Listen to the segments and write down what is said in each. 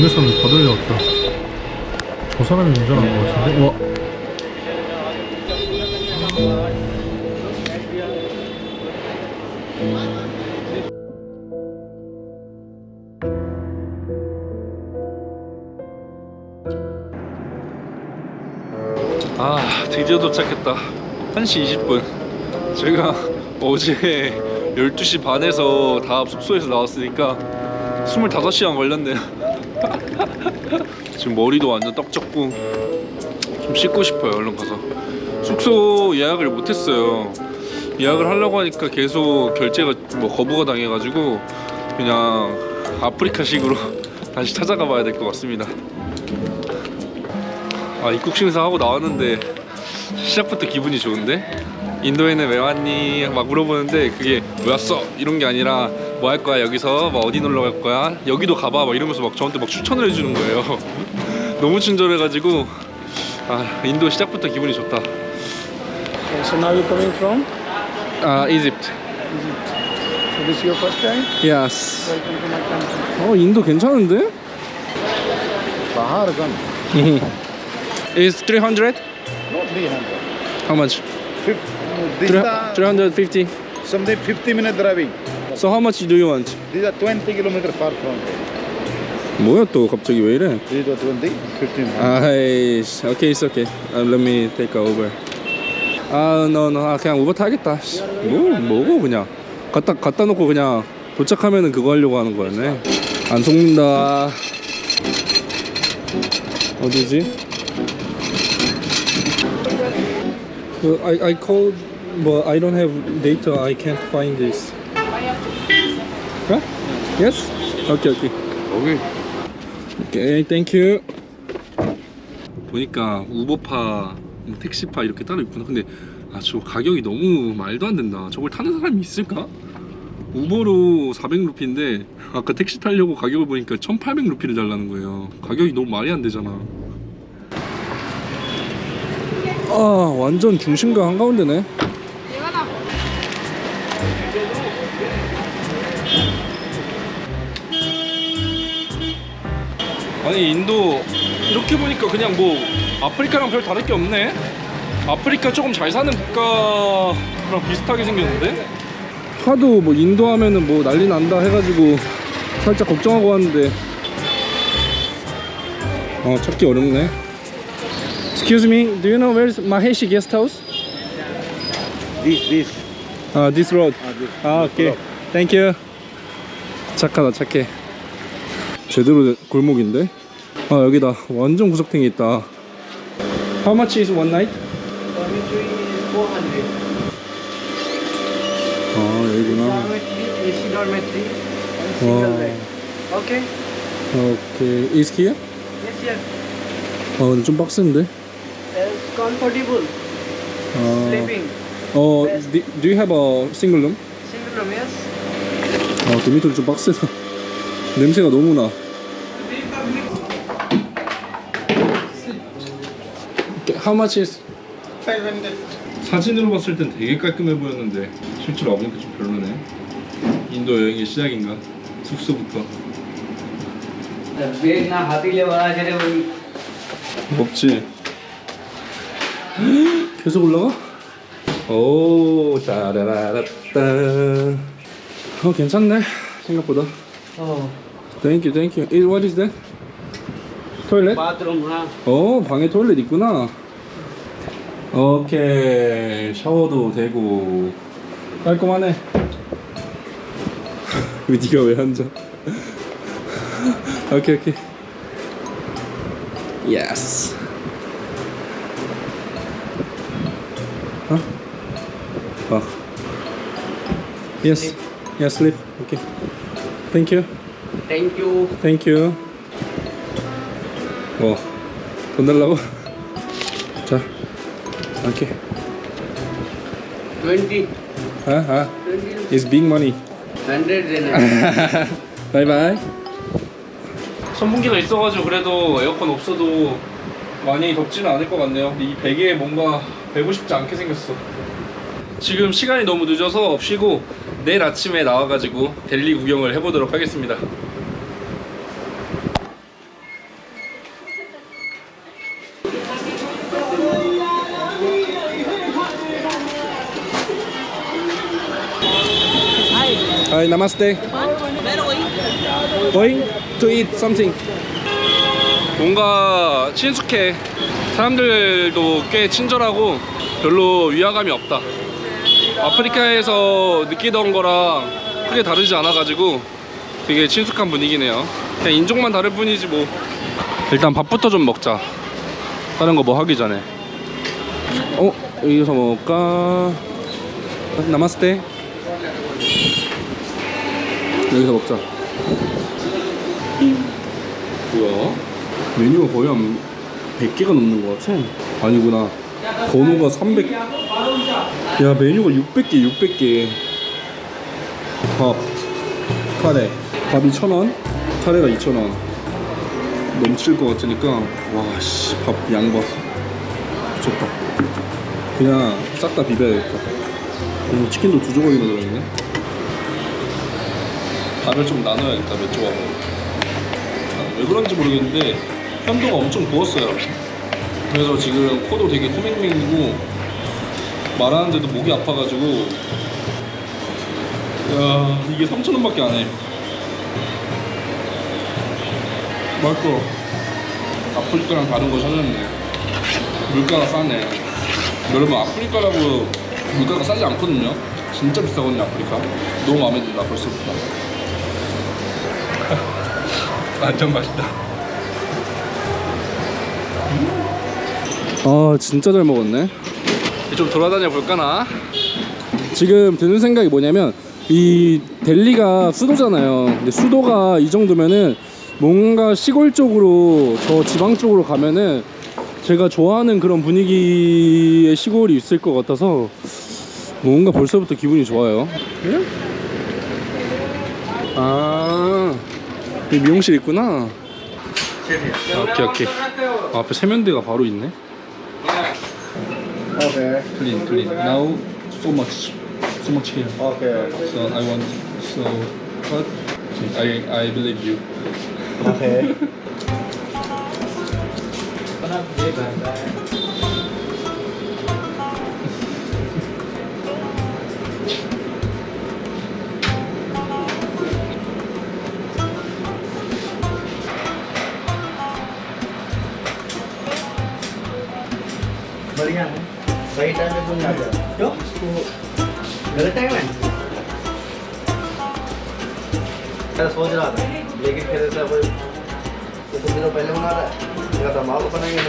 국내 사람 다 들려왔다. 저 사람이 운전한 것 같은데? 와. 아 드디어 도착했다 1시 20분 제가 어제 12시 반에서 다 숙소에서 나왔으니까 25시간 걸렸네요 지금 머리도 완전 떡졌고 좀 씻고 싶어요 얼른 가서 숙소 예약을 못했어요 예약을 하려고 하니까 계속 결제가 뭐 거부가 당해가지고 그냥 아프리카식으로 다시 찾아가 봐야 될 것 같습니다 아 입국 심사하고 나왔는데 시작부터 기분이 좋은데? 인도에는 왜 왔니? 막 물어보는데 그게 왜 왔어? 이런 게 아니라 뭐 할 거야 여기서? 막 어디 놀러 갈 거야? 여기도 가봐 막 이러면서 막 저한테 막 추천을 해주는 거예요 너무 친절해가지고 아 인도 시작부터 기분이 좋다 so now you're coming from 아 이집트 Egypt. So this is your first time? 예스 Welcome to my country. 어 인도 괜찮은데? Bahar gun. Is 300? No 300. How much? Fif- are 350 something 50 minute driving. So how much do you want? These are 20 kilometers far from here. 뭐야 또 갑자기 왜 이래? These are 20, 15 minutes. 아이씨, okay, it's okay. Uh, let me take a Uber. 아, no, no, 아, 그냥 우버 타야겠다. 씨, 뭐, 뭐고 그냥 갖다 갖다 놓고 그냥 도착하면은 그거 하려고 하는 거였네. 안 속는다. 어디지? 그, I I called, but I don't have data. I can't find this. Yes? Okay, okay. Okay. 오케이, 땡큐. 보니까 우버파, 뭐 택시파 이렇게 따로 있구나. 근데 아 저 가격이 너무 말도 안 된다. 저걸 타는 사람이 있을까? 우버로 400루피인데 아까 택시 타려고 가격을 보니까 1,800루피를 달라는 거예요. 가격이 너무 말이 안 되잖아. 아 완전 중심가 한가운데네. 아니 인도 이렇게 보니까 그냥 뭐 아프리카랑 별 다를 게 없네. 아프리카 조금 잘 사는 국가랑 비슷하게 생겼는데. 하도 뭐 인도 하면은 뭐 난리 난다 해가지고 살짝 걱정하고 왔는데. 어 찾기 어렵네. Excuse me, do you know where's Maheshi guest house? This, this. 아, this road. Uh, this. 아, 오케이. 땡큐. 착하다, 착해. 제대로 된 골목인데? 아, 여기다. 완전 구석탱이 있다. How much is one night? Dormitory is 400. 아, 여기구나. 와. Okay? 오케이. Is here? Yes, yes. 아, 근데 좀 빡센데? It's comfortable. 아, Sleeping. 어, do, do you have a single room? Single room, yes. 아, 도미토리 좀 빡세다. 냄새가 너무 나. How much is 500. 사진으로 봤을 땐 되게 깔끔해 보였는데 실제로 와보니까 좀 별로네. 인도 여행의 시작인가? 숙소부터. 먹지. 계속 올라가? 오, 따라라라따. 어, 괜찮네. 생각보다. 어, Thank you, thank you. It, what is that? 토일렛? Bathroom 어, 방에 토일렛 있구나. 오케이. 샤워도 되고. 깔끔하네. 왜 네가 왜 앉아? 오케이, 오케이. 예스. 어? 어. Yes. Yes, sleep. Okay. Thank you. thank you Thank you. 어, 돈 달라고? 자, 오케이. 20 아, 아, 20 it's big money. 100 देना 바이바이. 선풍기가 있어가지고 그래도 에어컨 없어도 많이 덥지는 않을 것 같네요. 이 베개에 뭔가 베고 싶지 않게 생겼어. 지금 시간이 너무 늦어서 쉬고 내일 아침에 나와가지고 델리 구경을 해보도록 하겠습니다. Hi, namaste. Going to eat something. 뭔가 친숙해. 사람들도 꽤 친절하고 별로 위화감이 없다. 아프리카에서 느끼던 거랑 크게 다르지 않아가지고 되게 친숙한 분위기네요. 그냥 인종만 다를 뿐이지 뭐. 일단 밥부터 좀 먹자. 다른 거 뭐 하기 전에. 어 여기서 먹을까? 나마스테. 여기서 먹자. 뭐야? 메뉴가 거의 한 100개가 넘는 것 같아. 아니구나. 번호가 300. 야, 메뉴가 600개, 600개. 밥, 카레. 밥이 1,000원, 카레가 2,000원. 넘칠 것 같으니까, 와, 씨, 밥 양 봐. 미쳤다. 그냥 싹 다 비벼야겠다. 오, 치킨도 두 조각이나 들어있네. 밥을 좀 나눠야겠다, 몇 조각으로. 아, 왜 그런지 모르겠는데 현도가 엄청 부었어요. 그래서 지금 코도 되게 코맹맹이고 말하는데도 목이 아파가지고 야 이게 3,000원밖에 안 해. 맛있어. 아프리카랑 다른 거 찾았네. 물가가 싸네. 여러분 아프리카라고 물가가 싸지 않거든요. 진짜 비싸거든요 아프리카. 너무 마음에 든다 벌써부터. 완전 맛있다. 아 진짜 잘 먹었네. 좀 돌아다녀 볼까나? 지금 드는 생각이 뭐냐면 이 델리가 수도잖아요. 근데 수도가 이 정도면은 뭔가 시골 쪽으로 저 지방 쪽으로 가면은 제가 좋아하는 그런 분위기의 시골이 있을 것 같아서 뭔가 벌써부터 기분이 좋아요. 아, 여기 미용실 있구나. 아, 오케이 오케이. 아, 앞에 세면대가 바로 있네. Okay. Clean, clean. Now so much, so much here. Okay. So I want so but I I believe you. Okay. बढ़िया है। सही टाइम पे तुम आ जाओ। क्यों? गलत टाइम है? मैं सोच रहा था लेकिन फिर ऐसा कोई तो कुछ दिनों पहले बना रहा है। मेरा दमाग को बनाएँगे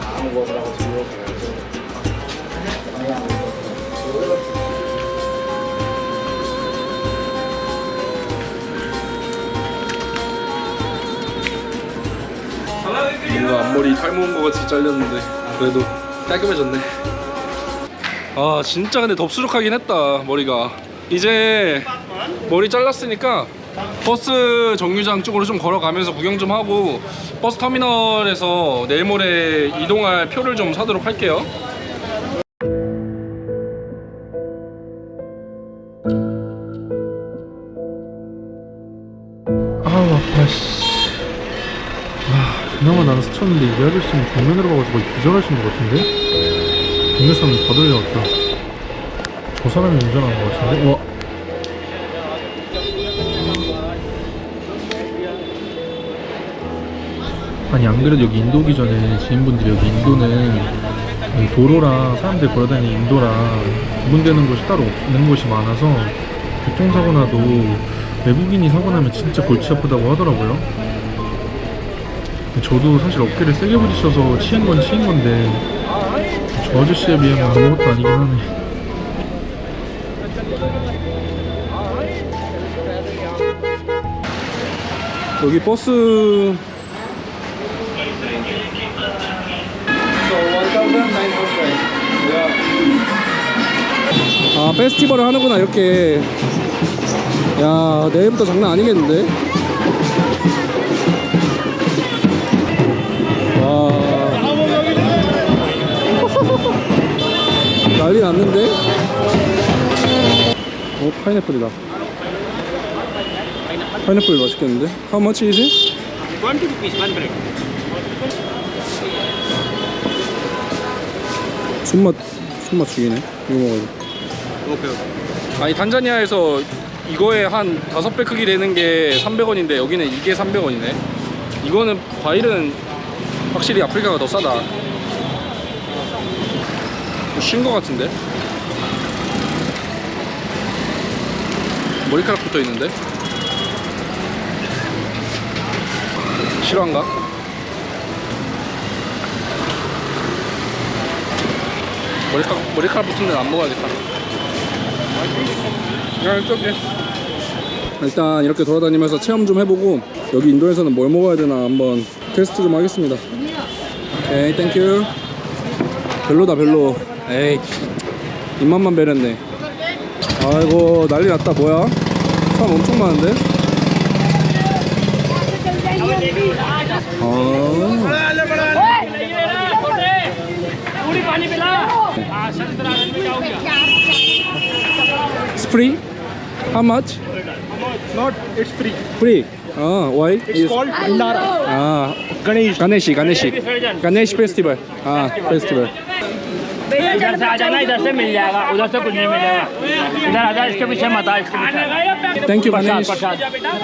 हाँ वो अपना 뭔가 앞머리 탈모인 것 같이 잘렸는데 그래도 깔끔해졌네. 아 진짜 근데 덥수룩하긴 했다 머리가. 이제 머리 잘랐으니까 버스 정류장 쪽으로 좀 걸어가면서 구경 좀 하고 버스 터미널에서 내일 모레 이동할 표를 좀 사도록 할게요. 이 아저씨는 정면으로 가가지고 기절하신 것 같은데? 동네 사람 다 돌려왔다 저 사람이 운전한 것 같은데? 와 아니 안 그래도 여기 인도 오기 전에 지인분들이 여기 인도는 이 도로랑 사람들 걸어다니는 인도랑 구분되는 곳이 따로 없는 곳이 많아서 교통사고 나도 외국인이 사고 나면 진짜 골치 아프다고 하더라고요. 저도 사실 어깨를 세게 부딪혀서 치인 건 치인 건데 저 아저씨에 비하면 아무것도 아니긴 하네. 여기 버스 아 페스티벌을 하는구나 이렇게 야 내일부터 장난 아니겠는데 났는데 어 파인애플이다 파인애플 맛있겠는데? How much is it? 20 rupees one bread 손맛 손맛 죽이네 이거 먹어야 아니 탄자니아에서 이거에 한 다섯 배 크기 되는 게 300원인데 여기는 이게 300원이네. 이거는 과일은 확실히 아프리카가 더 싸다. 쉰거 같은데? 머리카락 붙어 있는데? 실화인가? 머리카락, 머리카락 붙은 데는 안 먹어야겠다. 야. 일단 이렇게 돌아다니면서 체험 좀 해보고 여기 인도에서는 뭘 먹어야 되나 한번 테스트 좀 하겠습니다. 오케이, 땡큐. 별로다, 별로. 에이 입맛만 베렸네 아이고 난리 났다 뭐야 사람 엄청 많은데 아 스프리? How much? Not, it's free. Free? Oh, why? It's yes. called Pandara. Ah. Ganesh. Ganeshi, Ganeshi. Ganesh festival. Ah, festival. इधर से आ जाना इधर से मिल जाएगा उधर से कुछ नहीं मिलेगा इधर आ जा इसके पीछे मत आ इसके पीछे Thank you, प्रसाद Ganesh. प्रसाद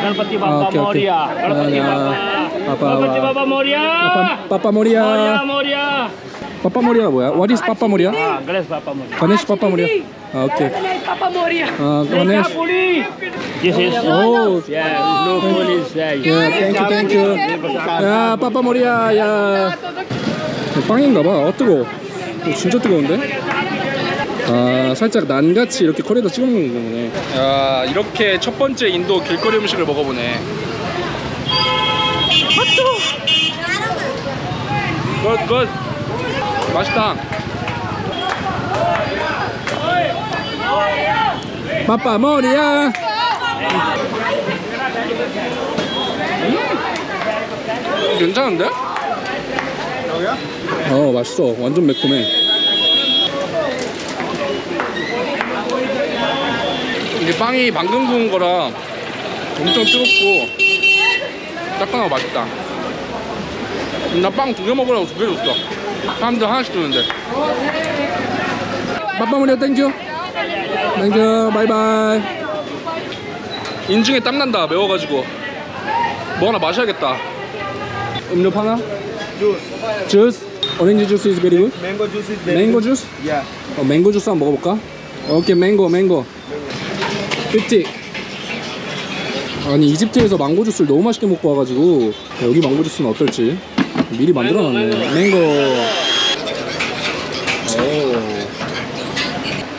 गणपति Ah, Baba okay, okay. Maurya Ganpati Ah, बाबा Papa, गणपति बाबा मौर्या Papa, Papa मौर्या Moria. Maurya Papa Moria 뭐야? What is Papa Moria? हाँ गणेश बाबा Maurya Ganesh Papa Moria. Ah, okay. Papa Moria. Ah, Ganesh. This is Oh, yeah no police yeah. yeah, thank you, thank you. 야, Papa Moria, 야. 빵인가 봐. 어, 뜨거워. 어, 진짜 뜨거운데? 아, 살짝 난같이 이렇게 컬에다 찍어 먹는 거네. 야, 이렇게 첫 번째 인도 길거리 음식을 먹어보네. 굿, 굿. 맛있다. 빠빠 머리야. 음, 괜찮은데? 어, 맛있어. 완전 매콤해. 이게 빵이 방금 구운 거라 엄청 뜨겁고 따끈하고 맛있다. 나 빵 두 개 먹으라고 두 개 줬어. 사람들 하나씩 주는데. 빠빠머리야 땡큐. 땡큐. 바이바이. 인중에 땀 난다. 매워가지고. 뭐 하나 마셔야겠다. 음료 파나? Juice. 주스. 오렌지 주스 is very good. Mango juice is very 맹고 good. 주스? Yeah. 어, 맹고 주스 한번 먹어볼까? 오케이 맹고 맹고 50 아니 이집트에서 망고 주스를 너무 맛있게 먹고 와가지고 여기 망고 주스는 어떨지 미리 만들어놨네 맹고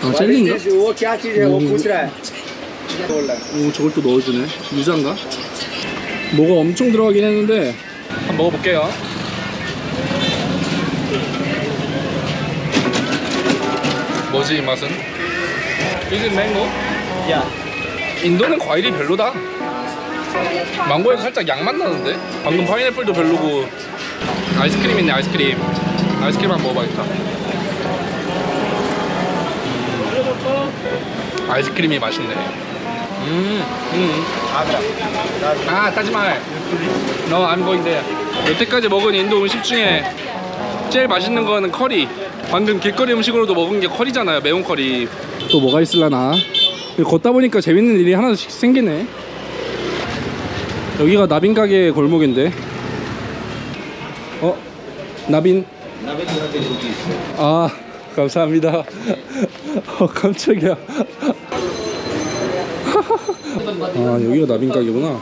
오 아, 젤리인가? वो क्या चीज है वो पूछ रहा है बोल रहा है 오 저걸 또 넣어주네 유자인가? 뭐가 엄청 들어가긴 했는데 한번 먹어볼게요 뭐지 이 맛은? 이게 망고? 야. 인도는 과일이 별로다. 망고에 살짝 양맛 나는데? 방금 파인애플도 별로고 아이스크림 있네 아이스크림 아이스크림 한번 먹어봐야겠다 음, 아이스크림이 맛있네 음, 음. 아 따지마 No I'm going there 여태까지 먹은 인도 음식 중에 제일 맛있는 거는 커리 방금 길거리 음식으로도 먹은 게 커리잖아요 매운 커리 또 뭐가 있을라나? 걷다 보니까 재밌는 일이 하나씩 생기네. 여기가 나빈 가게 골목인데. 어? 나빈? 아 감사합니다. 어 깜짝이야. 아 여기가 나빈 가게구나.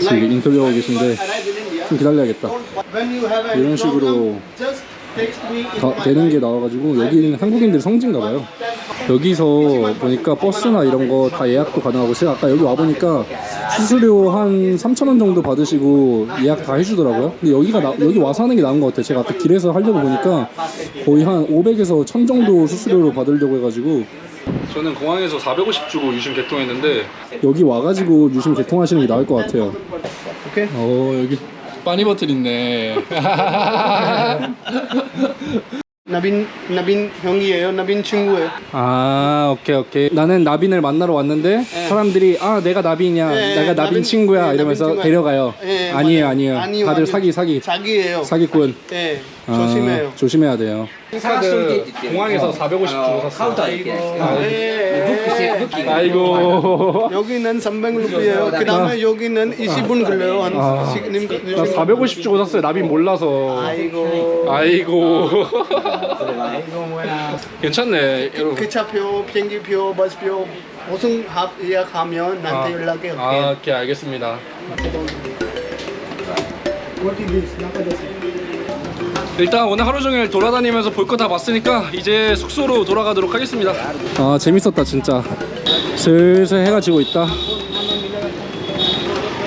지금 인터뷰하고 계신데 좀 기다려야겠다. 이런 식으로 다 되는 게 나와가지고 여기는 한국인들이 성지인가 봐요. 여기서 보니까 버스나 이런 거 다 예약도 가능하고 제가 아까 여기 와보니까 수수료 한 3,000원 정도 받으시고 예약 다 해주더라고요. 근데 여기가 나- 여기 와서 하는 게 나은 것 같아요. 제가 아까 길에서 하려고 보니까 거의 한 500에서 1000 정도 수수료로 받으려고 해가지고 저는 공항에서 450 주고 유심 개통했는데 여기 와가지고 유심 개통하시는 게 나을 것 같아요. Okay. 어 여기 빠니버틀 있네 Naveen Naveen 형이에요. Naveen 친구예요. 아 오케이 오케이 나는 나빈을 만나러 왔는데 사람들이 아 내가 나빈이야 네, 내가 나빈, 나빈- 친구야 네, 이러면서 나빈 친구야. 데려가요 네, 아니에요 맞아요. 아니에요 아니요, 다들 아니요. 사기 사기 자기예요. 사기꾼 네. 아, 조심해요. 조심해야 돼요. 카드 공항에서 450 주고 샀어 네. 아이고. 여기는 300루피예요. 그다음에 여기는 20분 걸려요. 한 아. 시간님 나 450 주고 샀어요. 나빈 몰라서. 아이고. 아이고. 괜찮네 여러분. 기차표, 비행기표, 버스표 무슨 합 예약하면 나한테 연락해. 오케이. 아 오케이 알겠습니다 일단 오늘 하루 종일 돌아다니면서 볼 거 다 봤으니까 이제 숙소로 돌아가도록 하겠습니다. 아 재밌었다 진짜. 슬슬 해가 지고 있다.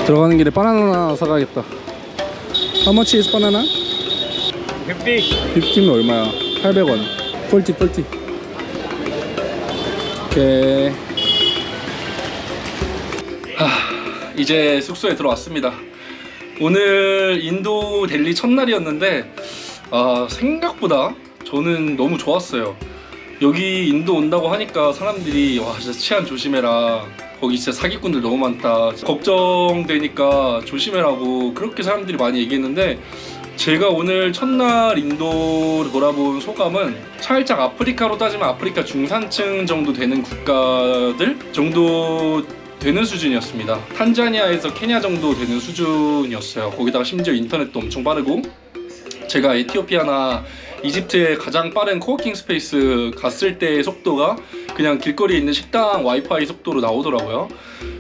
들어가는 길에 바나나 사가야겠다. How much is banana? 50. 50면 얼마야? 800원. 40, 40. 오케이. 하, 이제 숙소에 들어왔습니다. 오늘 인도 델리 첫날이었는데 아, 생각보다 저는 너무 좋았어요. 여기 인도 온다고 하니까 사람들이 와 진짜 치안 조심해라. 거기 진짜 사기꾼들 너무 많다. 걱정되니까 조심해라고 그렇게 사람들이 많이 얘기했는데 제가 오늘 첫날 인도를 돌아본 소감은 살짝 아프리카로 따지면 아프리카 중산층 정도 되는 국가들 정도 되는 수준이었습니다. 탄자니아에서 케냐 정도 되는 수준이었어요. 거기다가 심지어 인터넷도 엄청 빠르고 제가 에티오피아나 이집트의 가장 빠른 코워킹 스페이스 갔을 때의 속도가 그냥 길거리에 있는 식당 와이파이 속도로 나오더라고요.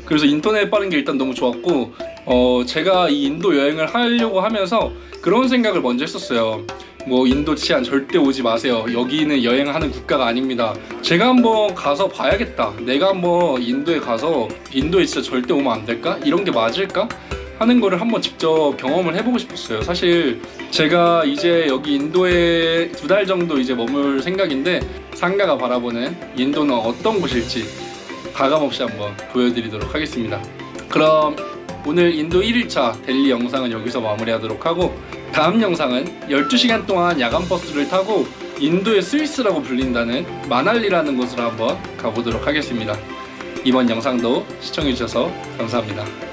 그래서 인터넷 빠른 게 일단 너무 좋았고 어 제가 이 인도 여행을 하려고 하면서 그런 생각을 먼저 했었어요. 뭐 인도 치안 절대 오지 마세요. 여기는 여행하는 국가가 아닙니다. 제가 한번 가서 봐야겠다. 내가 한번 인도에 가서 인도에 진짜 절대 오면 안 될까? 이런 게 맞을까? 하는 거를 한번 직접 경험을 해보고 싶었어요. 사실 제가 이제 여기 인도에 두 달 정도 이제 머물 생각인데 상가가 바라보는 인도는 어떤 곳일지 가감없이 한번 보여드리도록 하겠습니다. 그럼 오늘 인도 1일차 델리 영상은 여기서 마무리하도록 하고 다음 영상은 12시간 동안 야간 버스를 타고 인도의 스위스라고 불린다는 마날리라는 곳으로 한번 가보도록 하겠습니다. 이번 영상도 시청해주셔서 감사합니다.